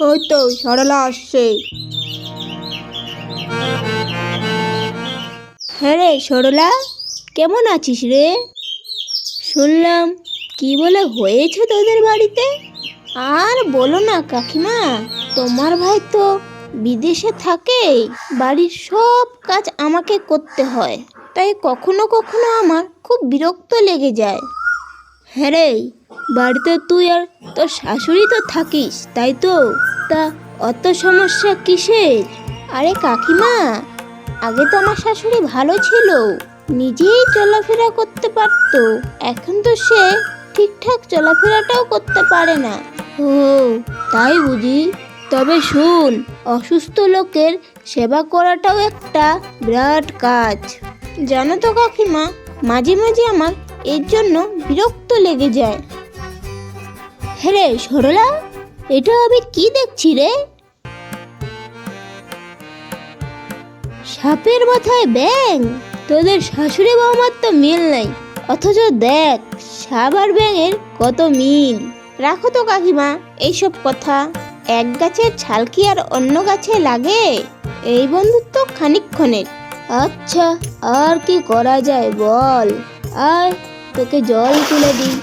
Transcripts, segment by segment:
ওই তো সরলা আসছে। হ্যাঁ রে সরলা কেমন আছিস রে? শুনলাম কি বলে হয়েছে তোদের বাড়িতে? আর বলো না কাকিমা তোমার ভাই তো বিদেশে থাকে বাড়ির সব কাজ আমাকে করতে হয়। তাই কখনো কখনো আমার খুব বিরক্ত লেগে যায়। হ্যাঁ রে বাড়িতে তুই আর তোর শাশুড়ি তো থাকিস, তাই তো? তা অত সমস্যা কিসের? আরে কাকিমা, আগে তো আমার শাশুড়ি ভালো ছিল, নিজেই চলাফেরা করতে পারতো। এখন তো সে ঠিকঠাক চলাফেরাটাও করতে পারে না। ও, তাই বুঝি? তবে শুন, অসুস্থ লোকের সেবা করাটাও একটা বিরাট কাজ। জানো তো কাকিমা, মাঝে মাঝে আমার এর জন্য বিরক্ত লেগে যায়। হ্যাঁ সরলা, এটা আমি কি দেখছি রে? সাপের মাথায় ব্যাং তোদের শাশুড়ি বৌমার তো মিল নাই। অথচ দেখ, সাপ আর ব্যাঙের কত মিল। রাখো তো কাকিমা, এইসব কথা। এক গাছের ছাল কি আর অন্য গাছে লাগে? এই বন্ধুত্ব খানিকক্ষণের। আচ্ছা আর কি করা যায় বল? আর তোকে জল তুলে দিই।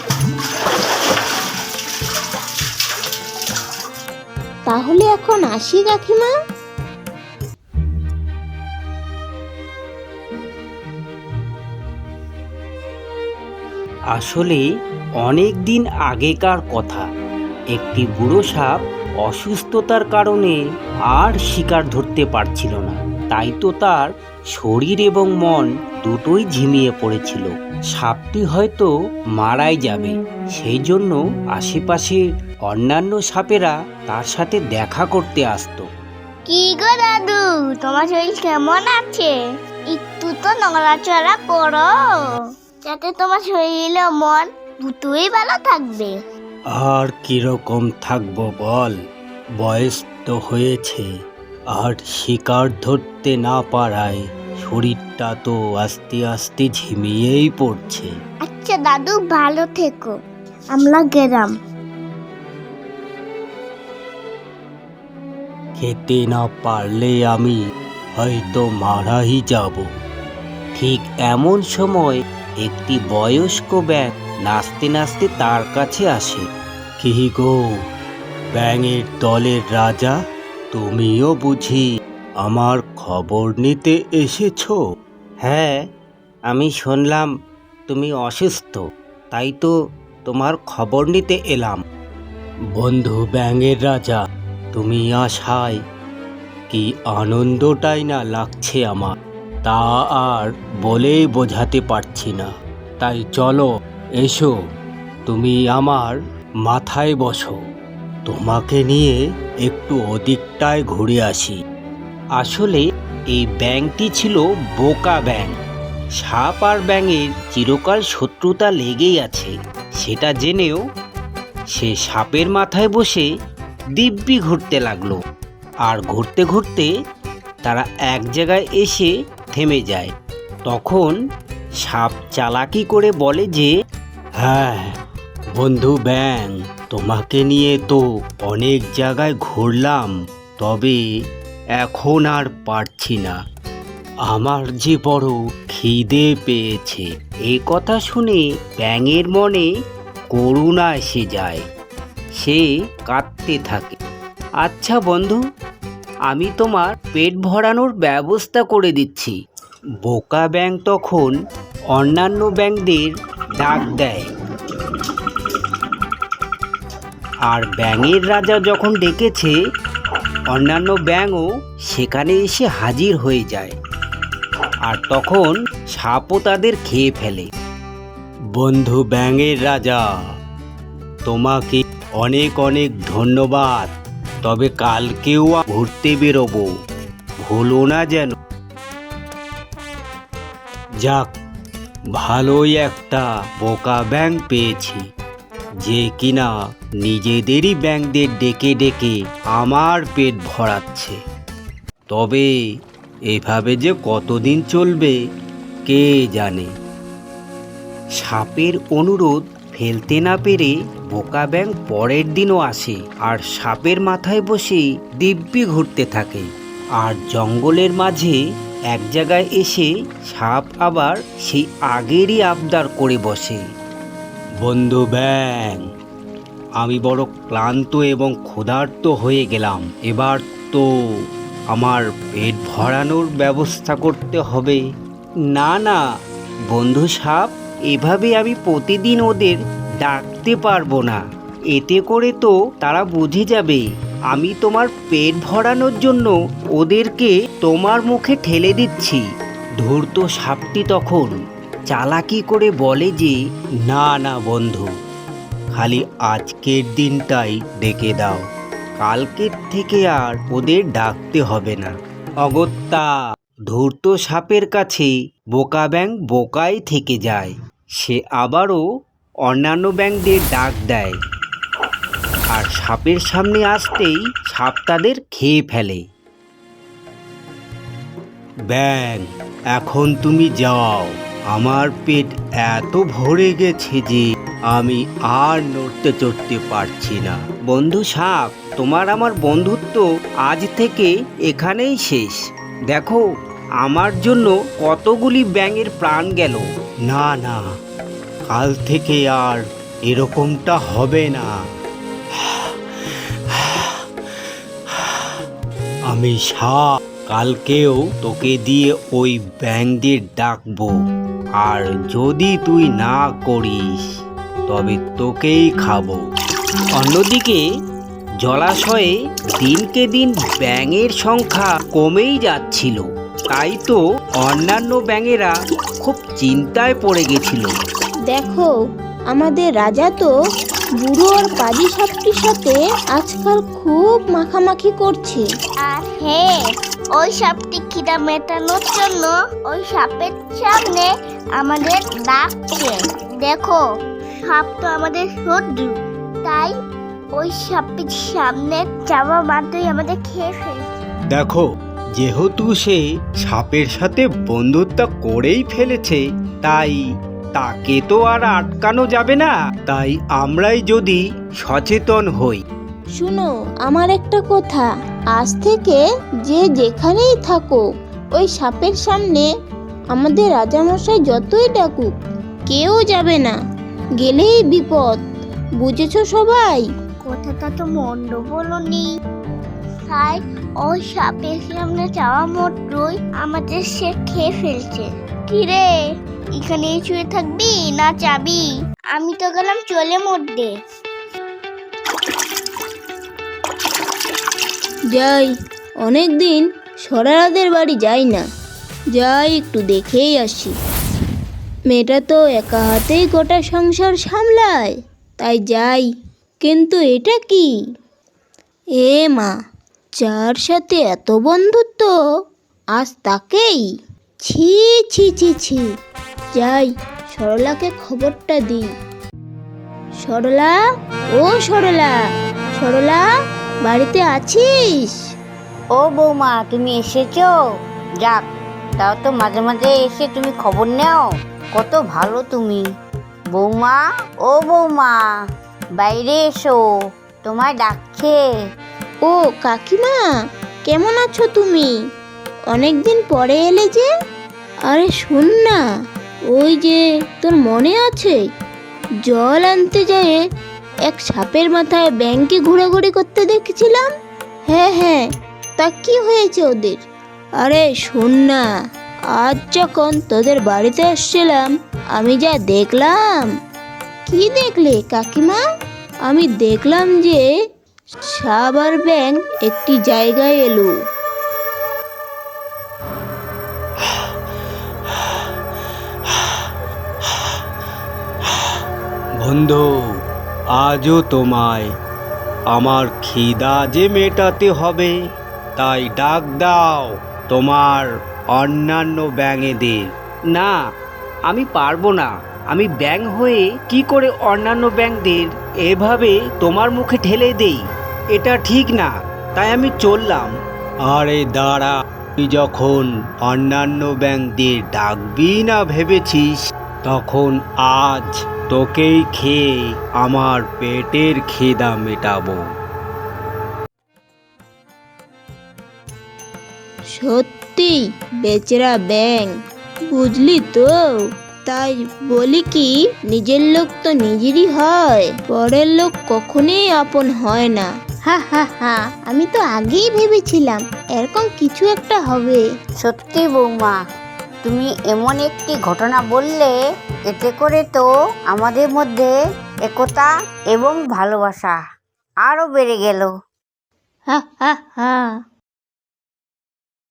তাহলে এখন আসি কাকিমা। আসলে অনেক দিন আগেকার কথা। একটি বুড়ো সাপ অসুস্থতার কারণে আর শিকার ধরতে পারছিল না। তাই তো তার শরীর এবং মন দুটোই ঝিমিয়ে পড়েছিল। সাপটি হয়তো মারাই যাবে, সেই জন্য আশেপাশের অন্যান্য সাপেরা তার সাথে দেখা করতে আসতো। কি গো দাদু তোমার শরীর কেমন আছে? একটু তো নড়াচড়া করো। যাতে তোমার শরীর ও মন দুটোই ভালো থাকবে। আর কীরকম থাকব বল? বয়স তো হয়েছে আর শিকার ধরতে না পারায় শরীরটা তো আস্তে আস্তে ঝিমিয়েই পড়ছে। আচ্ছা দাদু ভালো থেকো। আমরা গেলাম। খেতে না পারলে আমি হয়তো মারাই যাব। ঠিক এমন সময় একটি বয়স্ক ব্যাঙ নাচতে নাচতে তার কাছে আসে। কি গো, ব্যাঙের দলের রাজা, তুমিও বুঝি আমার খবর নিতে এসেছ? হ্যাঁ আমি শুনলাম তুমি অসুস্থ, তাই তো তোমার খবর নিতে এলাম। বন্ধু ব্যাঙের রাজা তুমি আসায় কি আনন্দটাই না লাগছে আমার? তা আর বলেই বোঝাতে পারছি না। তাই চলো, এসো, তুমি আমার মাথায় বসো। তোমাকে নিয়ে একটু ওদিকটায় ঘুরে আসি। আসলে এই ব্যাংকটি ছিল বোকা ব্যাংক। সাপ আর ব্যাঙের চিরকাল শত্রুতা লেগেই আছে। সেটা জেনেও সে সাপের মাথায় বসে দিব্যি ঘুরতে লাগল। আর ঘুরতে ঘুরতে তারা এক জায়গায় এসে থেমে যায়। তখন সাপ চালাকি করে বলে যে হ্যাঁ বন্ধু ব্যাং, তোমাকে নিয়ে তো অনেক জায়গায় ঘুরলাম, তবে এখন আর পারছি না। আমার যে বড় খিদে পেয়েছে। এই কথা শুনে ব্যাঙের মনে করুণা এসে যায়। সে কাঁদতে থাকে। আচ্ছা বন্ধু, আমি তোমার পেট ভরানোর ব্যবস্থা করে দিচ্ছি। বোকা ব্যাং তখন অন্যান্য ব্যাংকদের ডাক দেয়। আর ব্যাঙের রাজা যখন ডেকেছে, অন্যান্য ব্যাঙও সেখানে এসে হাজির হয়ে যায়। আর তখন সাপও তাদের খেয়ে ফেলে। বন্ধু ব্যাঙের রাজা, তোমাকে অনেক অনেক ধন্যবাদ। তবে কালকেও ঘুরতে বেরোবো। ভুলো না যেন। যাক, ভালোই একটা বোকা ব্যাংক পেয়েছি। যে কিনা নিজেদেরই ব্যাংকদের ডেকে ডেকে আমার পেট ভরাচ্ছে। তবে এভাবে যে কতদিন চলবে, কে জানে? সাপের অনুরোধ ফেলতে না পেরে বোকা ব্যাং পরের দিনও আসে আর সাপের মাথায় বসে দিব্যি ঘুরতে থাকে। আর জঙ্গলের মাঝে এক জায়গায় এসে সাপ আবার সেই আগেরই আবদার করে বসে। বন্ধু ব্যাং আমি বড় ক্লান্ত এবং ক্ষুধার্ত হয়ে গেলাম। এবার তো আমার পেট ভরানোর ব্যবস্থা করতে হবে। না না, বন্ধু সাপ, এভাবে আমি প্রতিদিন ওদের ডাকতে পারব না। এতে করে তো তারা বুঝে যাবে, আমি তোমার পেট ভরানোর জন্য ওদেরকে তোমার মুখে ঠেলে দিচ্ছি। ধূর্ত সাপটি তখন চালাকি করে বলে যে, না না, বন্ধু, খালি আজকের দিনটাই ডেকে দাও। কালকের থেকে আর ওদের ডাকতে হবে না। অগত্যা, ধূর্ত সাপের কাছে বোকা ব্যাং বোকাই থেকে যায়। সে আবারও অন্যান্য ব্যাংকদের ডাক দেয়। আর সাপের সামনে আসতেই সাপ তাদের খেয়ে ফেলে। ব্যাং, এখন তুমি যাও। আমার পেট এত ভরে গেছে যে আমি আর নড়তে চড়তে পারছি না। বন্ধু সাপ, তোমার আমার বন্ধুত্ব আজ থেকে এখানেই শেষ। দেখো, আমার জন্য কতগুলি ব্যাঙের প্রাণ গেল। না না কাল থেকে আর এরকমটা হবে না। আমি সাপ, কালকেও তোকে দিয়ে ওই ব্যাংকদের ডাকবো। আর যদি তুই না করিস, তবে তোকেই খাব। অন্যদিকে, জলাশয়ে দিনকে দিন ব্যাঙের সংখ্যা কমেই যাচ্ছিল। তাই তো অন্যান্য ব্যাঙেরা খুব চিন্তায় পড়ে গেছিল। দেখো আমাদের রাজা তো বুড়ো আর পাজি সাপটির সাথে আজকাল খুব মাখামাখি করছে। আর হ্যাঁ ওই সাপটি খিদা মেটানোর জন্য ওই সাপের সামনে আমাদের ডাকছে। দেখো সাপ তো আমাদের শত্রু তাই ওই সাপের সামনে যাওয়া মাত্রই আমাদের খেয়ে ফেলছে। দেখো যেহেতু সে সাপের সাথে বন্ধুত্ব করেই ফেলেছে তাই তাকে তো আর আটকানো যাবে না। তাই আমরাই যদি সচেতন হই। শুনো আমার একটা কথা। আজ থেকে যে যেখানেই থাকো ওই সাপের সামনে আমাদের রাজামশাই যতই ডাকুক কেউ যাবে না। গেলেই বিপদ। বুঝেছ সবাই? কথাটা তো মন্দ বলনি। তাই ওই সাপের সামনে যাওয়া মাত্রই আমাদের সে খেয়ে ফেলছে। কিরে? এখানে শুয়ে থাকবি না যাবি? আমি তো গেলাম চলে মধ্যে যাই অনেক দিন সরারাদের বাড়ি যাই না। যাই একটু দেখেই আসি। মেয়েটা তো একা হাতেই গোটা সংসার সামলায়, তাই যাই। কিন্তু এটা কি? এ মা, যার সাথে এত বন্ধুত্ব, আজ তাকেই? ছি ছি ছি ছি। যাই সরলাকে খবরটা দিই। সরলা ও সরলা সরলা বাড়িতে আছিস? ও বৌমা তুমি এসেছ? যাক তাও তো মাঝে মাঝে এসে তুমি খবর নাও। কত ভালো তুমি। বৌমা ও বৌমা বাইরে এসো তোমায় ডাকছে। ও কাকিমা কেমন আছো তুমি? অনেকদিন পরে এলে যে? আরে শোন না। ওই যে তোর মনে আছে? জল আনতে যেয়ে এক সাপের মাথায় ব্যাংকে ঘোরাঘুরি করতে দেখেছিলাম? হ্যাঁ হ্যাঁ তা কি হয়েছে ওদের? আরে শোন না, আজ যখন তোদের বাড়িতে আসছিলাম, আমি যা দেখলাম। কি দেখলে কাকিমা? আমি দেখলাম যে সাবার ব্যাংক একটি জায়গায় এলো। বন্ধু আজও তোমায়। আমার খিদা যে মেটাতে হবে তাই ডাক দাও তোমার অন্যান্য ব্যাঙেদের। না আমি পারব না। আমি ব্যাং হয়ে কি করে অন্যান্য ব্যাংকদের এভাবে তোমার মুখে ঠেলে দেই? এটা ঠিক না তাই আমি চললাম। আরে দাঁড়া তুই যখন অন্যান্য ব্যাংকদের ডাকবি না ভেবেছিস তখন আজ তোকেই খেয়ে আমার পেটের খিদা মেটাবো। সত্যি বেচরা ব্যাং বুঝলি তো? তাই বলি কি নিজের লোক তো নিজেরই হয় পরের লোক কখনোই আপন হয় না। হা হা হা আমি তো আগেই ভেবেছিলাম এরকম কিছু একটা হবে। সত্যি বৌমা তুমি এমন একটি ঘটনা বললে, এতে করে তো আমাদের মধ্যে একতা এবং ভালোবাসা আরও বেড়ে গেল। হ্যাঁ হ্যাঁ হা।